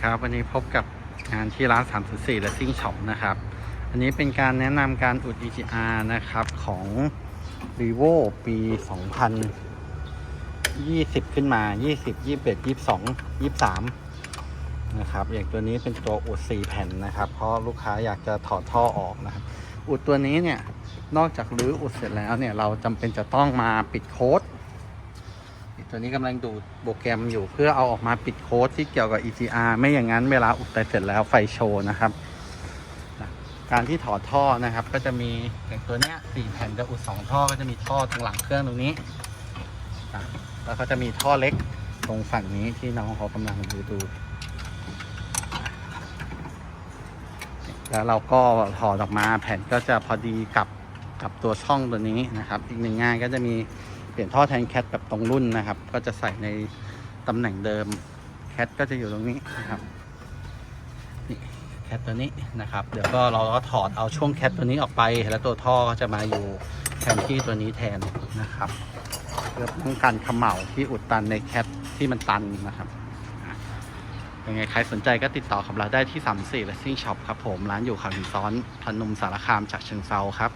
ครับวันนี้พบกับงานที่ร้าน304และซิ่งช็อปนะครับ อันนี้เป็นการแนะนำการอุด EGR นะครับของ vivo ปี 2020 ขึ้นมา 20 21 22 23 นะครับ อย่างตัวนี้เป็นตัวอุด 4 แผ่นนะครับ เพราะลูกค้าอยากจะถอดท่อออกนะครับ อุดตัวนี้เนี่ย นอกจากรื้ออุดเสร็จแล้วเนี่ย เราจำเป็นจะต้องมาปิดโค้ด ตัวนี้กำลังดูดโปรแกรมอยู่เพื่อเอาออกมาปิดโค้ดที่เกี่ยวกับ EGR ไม่อย่างนั้นเวลาอุดแต่เสร็จแล้วไฟโชว์นะครับการที่ถอดท่อนะครับ ก็จะมีอย่างตัวเนี้ยสี่แผ่นจะอุดสองท่อก็จะมีท่อตรงหลังเครื่องตรงนี้แล้วก็จะมีท่อเล็กตรงฝั่งนี้ที่น้องเขากำลังดูดูแล้วเราก็ถอดออกมาแผ่นก็จะพอดีกับกับตัวช่องตัวนี้นะครับ อีกหนึ่งงานก็จะมี เปลี่ยนท่อแทนแคทแบบตรงรุ่นนะครับ ก็จะใส่ในตำแหน่งเดิมแคทก็จะอยู่ตรงนี้นะครับนี่แคทตัวนี้นะครับ เดี๋ยวก็เราก็ถอดเอาช่วงแคทตัวนี้ออกไป แล้วตัวท่อก็จะมาอยู่แทนที่ตัวนี้แทนนะครับเพื่อป้องกันเขม่าที่อุดตันในแคทที่มันตันนะครับยังไงใครสนใจก็ติดต่อกับเราได้ที่ 34และซิงช็อปครับผม ร้านอยู่ขาหินซ้อนพนมสารคามจากเชิงเซาครับ